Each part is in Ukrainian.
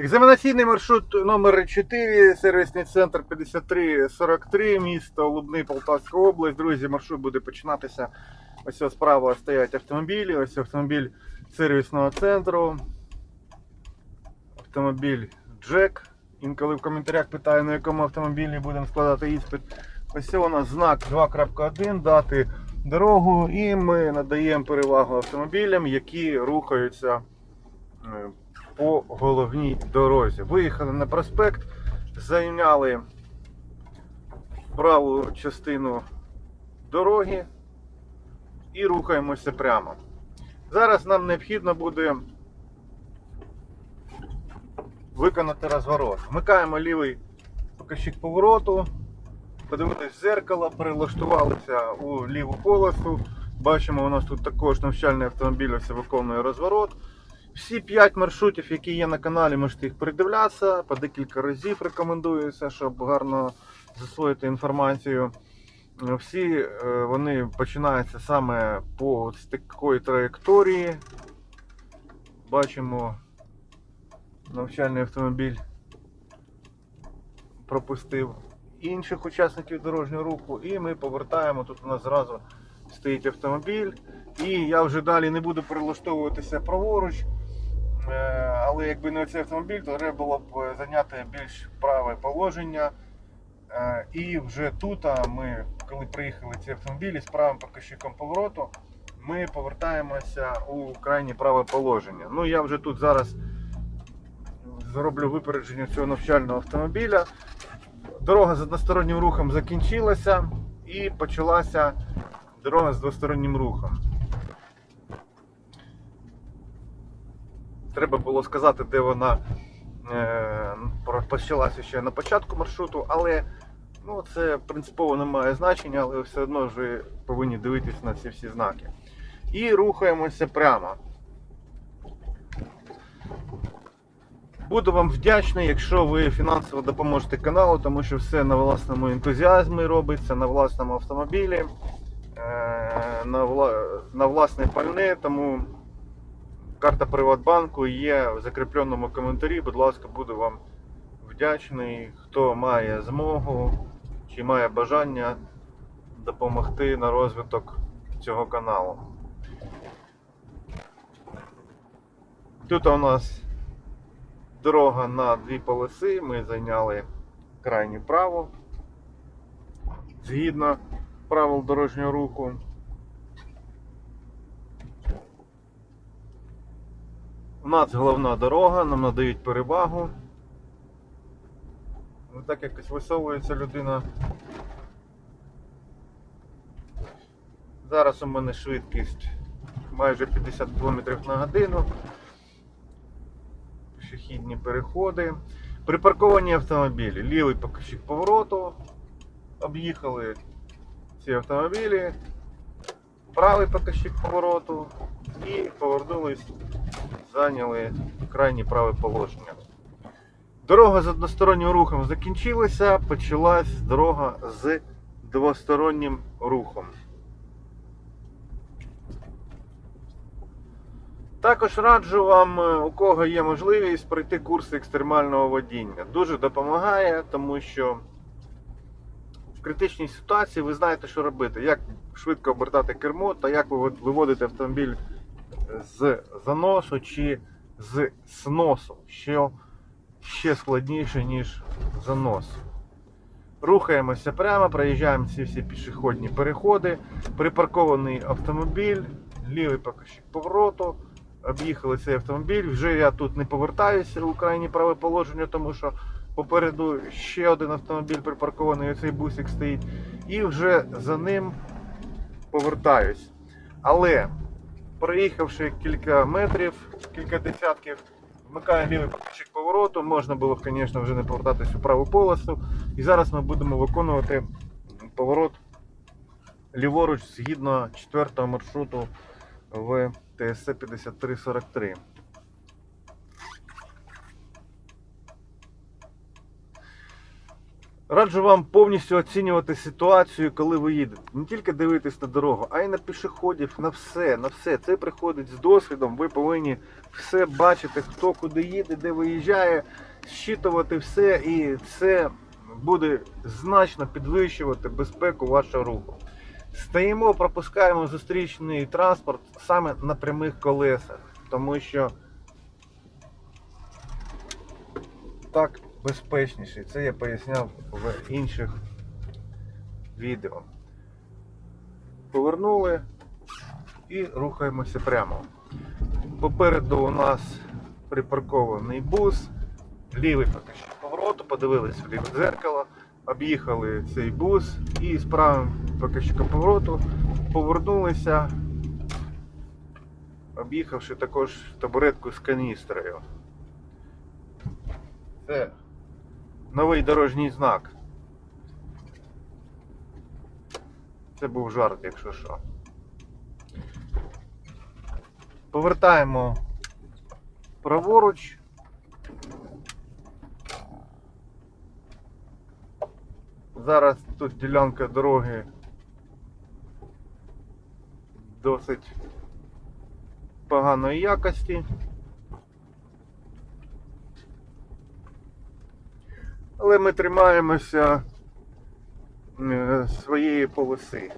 Екзаменаційний маршрут номер 4, сервісний центр 5343, місто Лубний, Полтавська область. Друзі, маршрут буде починатися. Ось справа стоять автомобілі, ось автомобіль сервісного центру. Автомобіль Джек. Інколи в коментарях питаю, на якому автомобілі будемо складати іспит. Ось у нас знак 2.1, дати дорогу, і ми надаємо перевагу автомобілям, які рухаються е, по головній дорозі. Виїхали на проспект, зайняли праву частину дороги і рухаємося прямо. Зараз нам необхідно буде виконати розворот. Вмикаємо лівий показчик повороту, подивились в зеркало, перелаштувалися у ліву полосу. Бачимо, у нас тут також навчальний автомобіль ось виконує розворот. Всі 5 маршрутів, які є на каналі, можете їх передивлятися. По декілька разів рекомендується, щоб гарно засвоїти інформацію. Всі е, вони починаються саме по такої траєкторії. Бачимо, навчальний автомобіль пропустив інших учасників дорожнього руху, і ми повертаємо. Тут у нас зразу стоїть автомобіль. І я вже далі не буду перелаштовуватися праворуч. Е, Але якби не цей автомобіль, то треба було б зайняти більш праве положення. Е, І вже тут ми, коли приїхали ці автомобілі з правим показчиком повороту, ми повертаємося у крайнє праве положення. Ну я вже тут зараз зроблю випередження цього навчального автомобіля. Дорога з одностороннім рухом закінчилася і почалася дорога з двостороннім рухом. Треба було сказати, де вона е, почалася ще на початку маршруту, але ну, це принципово не має значення, але все одно ви повинні дивитися на ці всі знаки. І рухаємося прямо. Буду вам вдячний, якщо ви фінансово допоможете каналу, тому що все на власному ентузіазмі робиться, на власному автомобілі, е, на власне пальне, тому карта Приватбанку є в закріпленому коментарі. Будь ласка, буду вам вдячний, хто має змогу чи має бажання допомогти на розвиток цього каналу. Тут у нас дорога на дві полоси, ми зайняли крайнє право згідно правил дорожнього руху. У нас головна дорога, нам надають перевагу. Ну так якось висовується людина. Зараз у мене швидкість майже 50 км на годину. Пішохідні переходи. Припарковані автомобілі. Лівий показчик повороту. Об'їхали ці автомобілі. Правий показчик повороту і повернулись, зайняли крайнє праве положення. Дорога з одностороннім рухом закінчилася, почалась дорога з двостороннім рухом. Також раджу вам, е, у кого є можливість, пройти курси екстремального водіння. Дуже допомагає, тому що в критичній ситуації ви знаєте, що робити, як швидко обертати кермо та як ви виводити автомобіль з заносу чи з сносу, що ще складніше, ніж занос. Рухаємося прямо, проїжджаємо ці всі пішохідні переходи, припаркований автомобіль, лівий показчик повороту. Об'їхали цей автомобіль. Вже я тут не повертаюся у крайнє праве положення, тому що попереду ще один автомобіль припаркований, цей бусик стоїть. І вже за ним повертаюсь. Але Проїхавши кілька метрів, кілька десятків, вмикає лівий покачик повороту, можна було, звісно, вже не повертатись у праву полосу. І зараз ми будемо виконувати поворот ліворуч згідно 4 маршруту в ТС-5343. Раджу вам повністю оцінювати ситуацію, коли ви їдете. Не тільки дивитись на дорогу, а й на пішоходів, на все, на все. Це приходить з досвідом. Ви повинні все бачити, хто куди їде, де виїжджає, щитувати все, і це буде значно підвищувати безпеку вашого руху. Стоїмо, пропускаємо зустрічний транспорт саме на прямих колесах, тому що так безпечніше. Це я поясняв в інших відео. Повернули і рухаємося прямо. Попереду у нас припаркований бус, лівий поки що повороту, подивились в ліве дзеркало, об'їхали цей бус і з правим поки що повороту повернулися, об'їхавши також табуретку з каністрою. Це новий дорожній знак. Це був жарт, якщо що. Повертаємо праворуч. Зараз тут ділянка дороги досить поганої якості. Але ми тримаємося е, своєї полоси.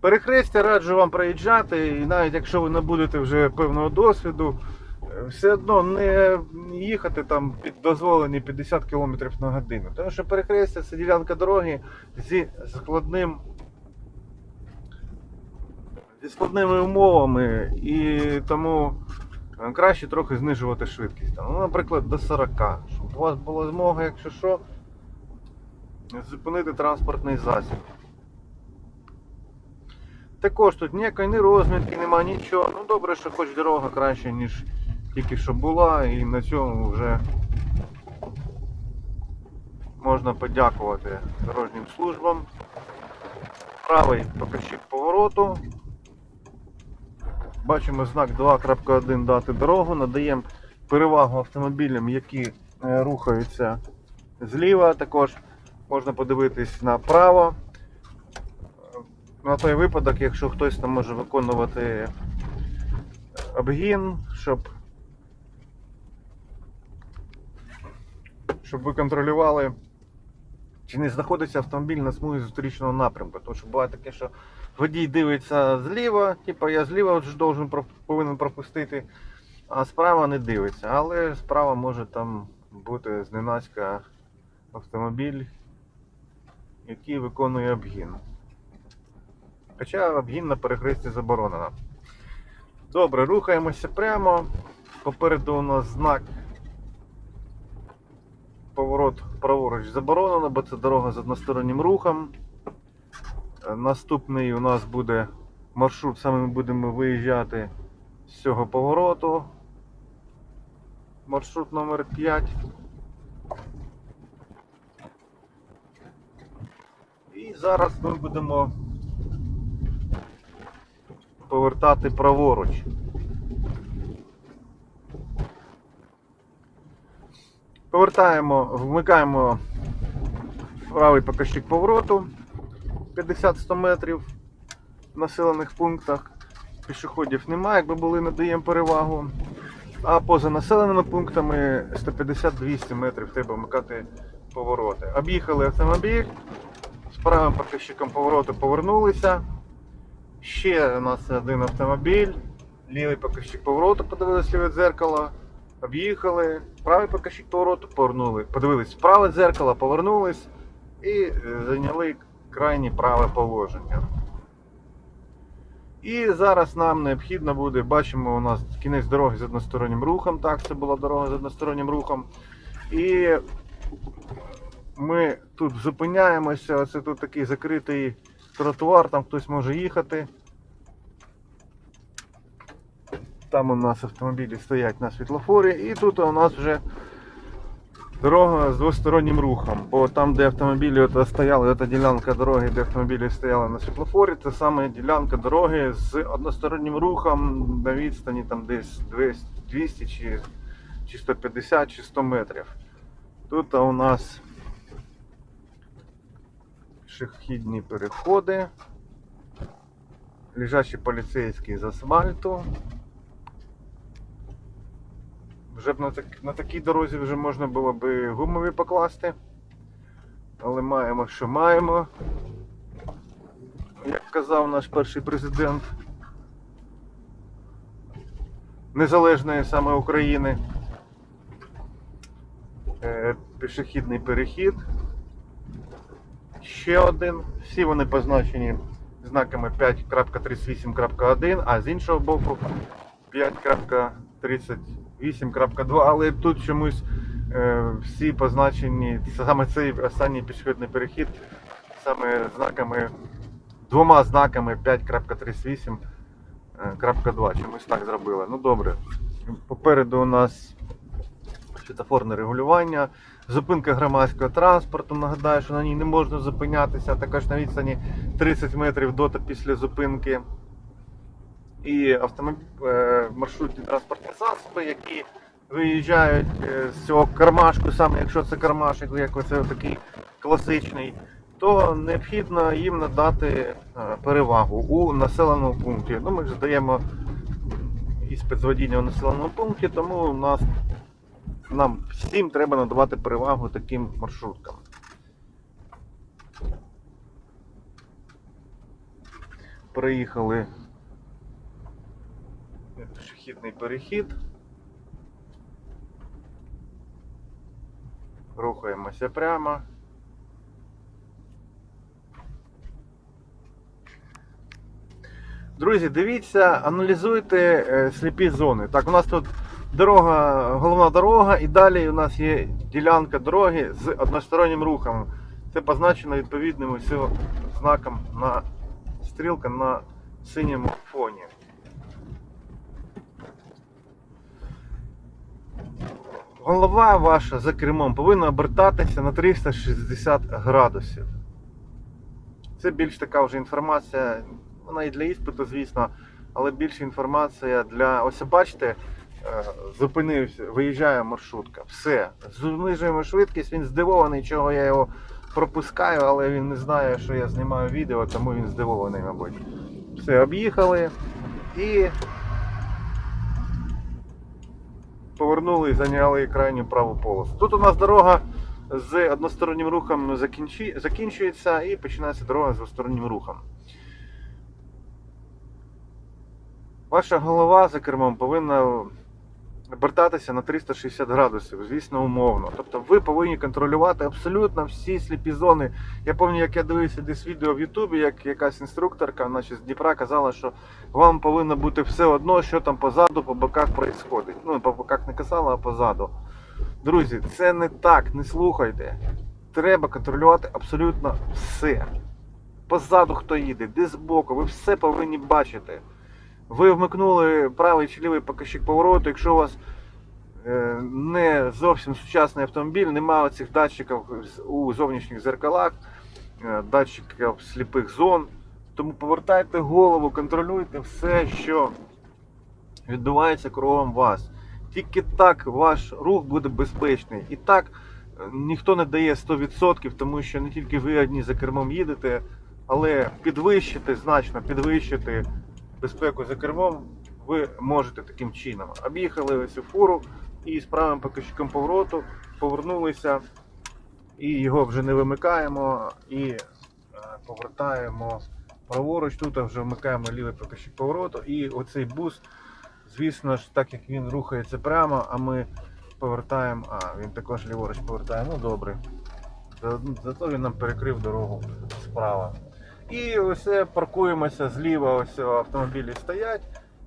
Перехрестя раджу вам проїжджати, і навіть якщо ви не будете вже певного досвіду, е, все одно не їхати там під дозволені 50 км на годину. Тому що перехрестя це ділянка дороги зі складним зі складними умовами, і тому е, краще трохи знижувати швидкість. Ну, наприклад, до 40, щоб у вас була змога, якщо що, зупинити транспортний засіб. Також тут ніякої ні розмітки, нема нічого. Ну добре, що хоч дорога краще, ніж тільки що була, і на цьому вже можна подякувати дорожнім службам. Правий покажчик повороту. Бачимо знак 2.1 дати дорогу, надаємо перевагу автомобілям, які е, рухаються зліва. Також можна подивитись направо. На той випадок, якщо хтось там може виконувати обгін, щоб, щоб ви контролювали, чи не знаходиться автомобіль на смузі зустрічного напрямку. Тому що буває таке, що водій дивиться зліва, типу я зліва должен, повинен пропустити, а справа не дивиться. Але справа може там бути зненацька автомобіль, який виконує обгін. Хоча обгін на перехресті заборонено. Добре, рухаємося прямо. Попереду у нас знак. Поворот праворуч заборонено, бо це дорога з одностороннім рухом. Е, Наступний у нас буде маршрут, саме ми будемо виїжджати з цього повороту. Маршрут номер 5. І зараз ми будемо повертати праворуч. Повертаємо, вмикаємо правий показчик повороту 50-100 метрів в населених пунктах. Пішоходів немає, якби були, надаємо перевагу. А поза населеними пунктами 150-200 метрів треба вмикати повороти. Об'їхали автомобіль, з правим показчиком повороту повернулися. Ще у нас один автомобіль, лівий показчик повороту, подивилися ліве дзеркало, об'їхали, правий показчик повороту повернули. Подивились в праве дзеркало, повернулись і е, зайняли крайнє праве положення. І зараз нам необхідно буде, бачимо, у нас кінець дороги з одностороннім рухом. Так, це була дорога з одностороннім рухом. І ми тут зупиняємося. Оце тут такий закритий тротуар, там хтось може їхати. Там у нас автомобілі стоять на світлофорі, і тут у нас вже Дорога з двостороннім рухом, бо там, де автомобілі от стояли, ця ділянка дороги, де автомобілі стояли на світлофорі, це саме ділянка дороги з одностороннім рухом на відстані там десь 200 200 чи, чи 150 чи 100 метрів. Тут у нас пішохідні переходи, лежачий поліцейський з асфальту. Вже б на, так, на такій дорозі вже можна було би гумові покласти. Але маємо, що маємо. Як казав наш перший президент Незалежної саме України. Е, Пішохідний перехід. Ще один. Всі вони позначені знаками 5.38.1, а з іншого боку 5.38.2, але тут чомусь е, всі позначені, саме цей останній пішохідний перехід, саме знаками, двома знаками 5.38.2. Чомусь так зробили. Ну добре. Попереду у нас світофорне регулювання, зупинка громадського транспорту. Нагадаю, що на ній не можна зупинятися, також на відстані 30 метрів до та після зупинки. І е, маршрутні транспортні засоби, які виїжджають е, з цього кармашку, саме якщо це кармашик, як оце такий класичний, то необхідно їм надати е, перевагу у населеному пункті. Ну, ми ж здаємо іспит з водіння у населеному пункті, тому у нас нам всім треба надавати перевагу таким маршруткам. Приїхали пішохідний перехід. Рухаємося прямо. Друзі, дивіться, аналізуйте е, сліпі зони. Так, у нас тут дорога, головна дорога, і далі у нас є ділянка дороги з одностороннім рухом. Це позначено відповідним знаком на стрілка на синьому фоні. Голова ваша за кермом повинна обертатися на 360 градусів. Це більш така вже інформація, вона і для іспиту, звісно, але більше інформація для. Ось бачите, е, зупинився, виїжджає маршрутка. Все. Знижуємо швидкість, він здивований, чого я його пропускаю, але він не знає, що я знімаю відео, тому він здивований, мабуть. Все, об'їхали і повернули і зайняли крайню праву полосу. Тут у нас дорога з одностороннім рухом закінчується і починається дорога з двостороннім рухом. Ваша голова за кермом повинна обертатися на 360 градусів, звісно, умовно. Тобто ви повинні контролювати абсолютно всі сліпі зони. Я пам'ятаю, як я дивився десь відео в Ютубі, як якась інструкторка наче з Дніпра казала, що вам повинно бути все одно, що там позаду, по боках происходить. Ну, по боках не казала, а позаду. Друзі, це не так, не слухайте. Треба контролювати абсолютно все. Позаду хто їде, де збоку, ви все повинні бачити. Ви вмикнули правий чи лівий показчик повороту, якщо у вас е, не зовсім сучасний автомобіль, немає оцих датчиків у зовнішніх зеркалах, е, датчиків сліпих зон. Тому повертайте голову, контролюйте все, що відбувається кругом вас. Тільки так ваш рух буде безпечний. І так е, ніхто не дає 100%, тому що не тільки ви одні за кермом їдете, але підвищити, значно підвищити безпеку за кермом ви можете таким чином. Об'їхали цю фуру і з правим показчиком повороту повернулися і його вже не вимикаємо і е, повертаємо праворуч. Тут вже вмикаємо лівий показчик повороту і оцей бус, звісно ж, так як він рухається прямо, а ми повертаємо, а він також ліворуч повертає, ну добре. Зато він нам перекрив дорогу справа. І ось паркуємося зліва, ось автомобілі стоять.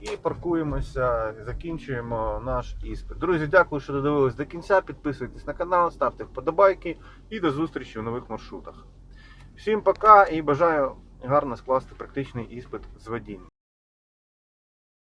І паркуємося, закінчуємо наш іспит. Друзі, дякую, що додивились до кінця. Підписуйтесь на канал, ставте вподобайки і до зустрічі в нових маршрутах. Всім пока і бажаю гарно скласти практичний іспит з водіння.